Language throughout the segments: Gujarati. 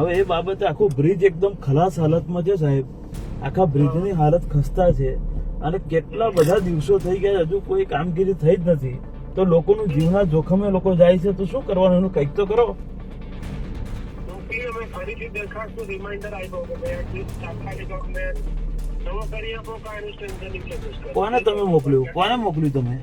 હવે એ બાબતે આખો બ્રિજ એકદમ ખલાસ હાલતમાં છે સાહેબ. આખા બ્રિજની હાલત ખસ્તા છે. અને કેટલા બધા દિવસો થઈ ગયા હજુ કોઈ કામગીરી થઈ જ નથી. તો લોકોનું જીવના જોખમે લોકો જાય છે તો શું કરવાનું? એનું કંઈક તો કરો. કોને તમે મોકલ્યું? કોને મોકલ્યું તમે?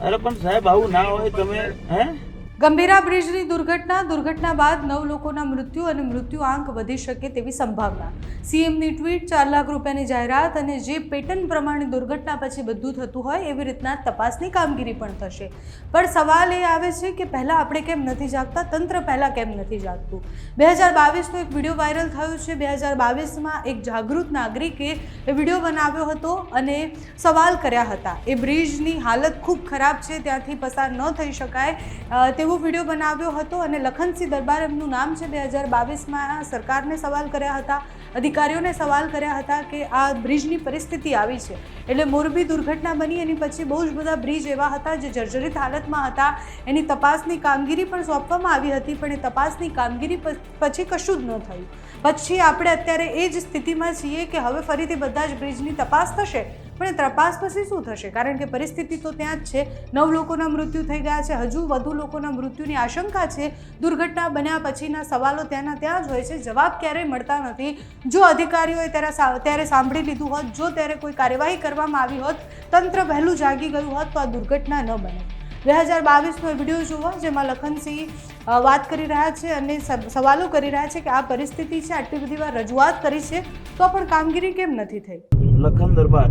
અરે પણ સાહેબ આવું ના હોય તમે હે? ગંભીરા બ્રિજની દુર્ઘટના દુર્ઘટના બાદ નવ લોકોના મૃત્યુ અને મૃત્યુ આંક વધી શકે તેવી સંભાવના. સીએમની ટ્વીટ ચાર લાખ રૂપિયાની જાહેરાત અને જે પેટર્ન પ્રમાણે દુર્ઘટના પછી બધું થતું હોય એવી રીતના તપાસની કામગીરી પણ થશે. પણ સવાલ એ આવે છે કે પહેલાં આપણે કેમ નથી જાગતા? તંત્ર પહેલાં કેમ નથી જાગતું? બે હજાર બાવીસનો એક વીડિયો વાયરલ થયો છે. બે હજાર બાવીસમાં એક જાગૃત નાગરિકે એ વીડિયો બનાવ્યો હતો અને સવાલ કર્યા હતા. એ બ્રિજની હાલત ખૂબ ખરાબ છે. ત્યાંથી પસાર ન થઈ શકાય અ, તેવો વીડિયો બનાવ્યો હતો અને લખનસિંહ દરબાર એમનું નામ છે બે હજાર બાવીસમાં સરકારને સવાલ કર્યા હતા, અધિકારીઓને સવાલ કર્યા હતા કે આ બ્રિજની પરિસ્થિતિ આવી છે. એટલે મોરબી દુર્ઘટના બની, એની પછી બહુ જ બધા બ્રિજ એવા હતા જે જર્જરિત હાલતમાં હતા. એની તપાસની કામગીરી પણ સોંપવામાં આવી હતી, પણ એ તપાસની કામગીરી પછી કશું જ ન થયું. પછી આપણે અત્યારે એ જ સ્થિતિમાં છીએ કે હવે ફરીથી બધા જ બ્રિજની તપાસ થશે? પણ એ તપાસ પછી શું થશે? કારણ કે પરિસ્થિતિ તો ત્યાં જ છે. નવ લોકોના મૃત્યુ થઈ ગયા છે. હજુ વધુ લોકોના મૃત્યુની આશંકા છે. દુર્ઘટના બન્યા પછીના સવાલો ત્યાંના ત્યાં જ હોય છે. જવાબ ક્યારેય મળતા નથી. જો અધિકારીઓએ ત્યારે ત્યારે સાંભળી લીધું હોત, જો ત્યારે કોઈ કાર્યવાહી કરવામાં આવી હોત, તંત્ર વહેલું જાગી ગયું હોત, તો આ દુર્ઘટના ન બને. બે હજાર બાવીસનો વીડિયો જુઓ જેમાં લખનસિંહ વાત કરી રહ્યા છે અને સવાલો કરી રહ્યા છે કે આ પરિસ્થિતિ છે, આટલી બધી વાર રજૂઆત કરી છે, તો પણ કામગીરી કેમ નથી થઈ? લખન દરબાર.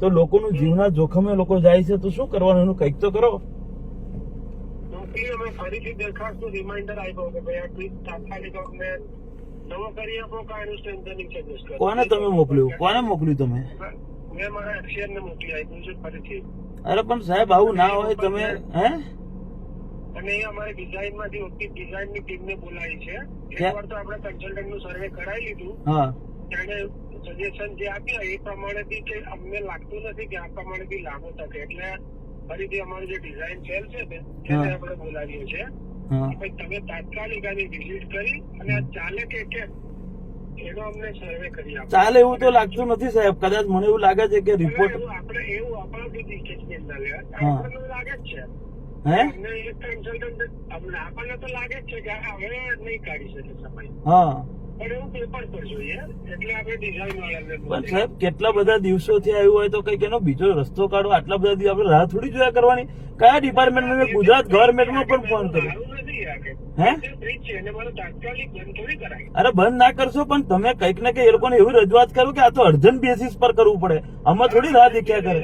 તો લોકોનું જીવના જોખમે લોકો જાય છે તો શું કરવાનું? એનું કંઈક તો કરો. અમે ફરીથી દરખાસ્ત રિમાઇન્ડર આપ્યો કે ભાઈ આ ટ્રીપ તાત્કાલિક અમને નવો કરી આપો કે સ્ટ્રેન્થનિંગ ચાર્જીસ કરો કોને તમે મોકલ્યું? કોને મોકલ્યું તમે? મેં મારા અક્ષયને મોકલી આપ્યું છે ફરીથી. અરે પણ સાહેબ આવું ના હોય તમે હે? અને એ અમારે ડિઝાઇનમાંથી ઓછી ડિઝાઇનની ટીમ ને બોલાવી છે. એકવાર તો આપણે કન્સલ્ટન્ટનું સર્વે કરાવી લીધું. હા. ત્યારે સજેશન જે આપ્યા એ પ્રમાણે બી કે અમને લાગતું નથી કે આ પ્રમાણે બી લાગુ થશે. એટલે ફરીથી અમારું જે ડિઝાઇન સેલ છે ને એને આપણે બોલાવીએ છીએ તમે તાત્કાલિક આની વિઝિટ કરી અને આ ચાલે કે કેમ એનો અમને સર્વે કરી આપો. ચાલે એવું તો લાગતું નથી સાહેબ. કદાચ મને એવું લાગે છે કે રિપોર્ટ આપણે એવું લેવા હા. આપણને લાગે જ છે. હે? આપણને તો લાગે જ છે કે હવે નહીં કાઢી શકે સમય. હા. સાહેબ કેટલા બધા દિવસોથી આવ્યું હોય તો કંઈક એનો બીજો રસ્તો કાઢો. આટલા બધા દિવસ આપણે રાહ થોડી જોયા કરવાની? કયા ડિપાર્ટમેન્ટ મેં ગુજરાત ગવર્મેન્ટમાં પણ ફોન કર્યો. હે? અરે બંધ ના કરશો પણ તમે કંઈક ને કંઈક એ લોકોને એવી રજૂઆત કરો કે આ તો અર્જન્ટ બેસિસ પર કરવું પડે. આમાં થોડી રાહ દેખ્યા કરે.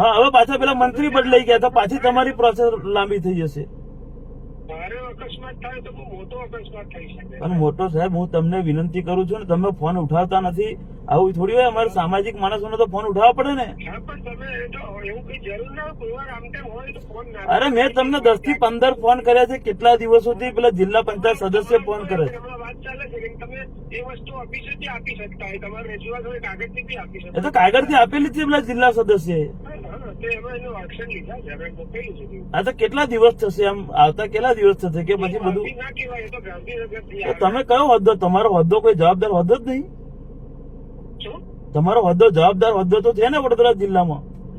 હા હવે પાછા પેલા મંત્રી બદલાઈ ગયા તો પાછી તમારી પ્રોસેસ લાંબી થઈ જશે. મારે અકસ્માત થાય તો બહુ મોટો અકસ્માત થઈ શકે પણ મોટો સાહેબ હું તમને વિનંતી કરું છું ને તમે ફોન ઉઠાવતા નથી. આવું થોડી હોય અમારે સામાજિક માણસોને તો ફોન ઉઠાવવા પડે ને. અરે મેં તમને દસથી પંદર ફોન કર્યા છે કેટલા દિવસોથી પેલા જિલ્લા પંચાયત સદસ્ય ફોન કરે છે? કાગળથી આપેલી છે પેલા જિલ્લા સદસ્ય હા, તો એમાં કેટલા દિવસ થશે આમ આવતા કેટલા દિવસ થશે કે પછી બધું. તમે કયો હોદ્દો? તમારો હોદ્દો કોઈ જવાબદાર હોદ્દો જ નહીં? તમારો હોદ્દો જવાબદાર હોદ્દો તો છે ને વડોદરા જિલ્લામાં.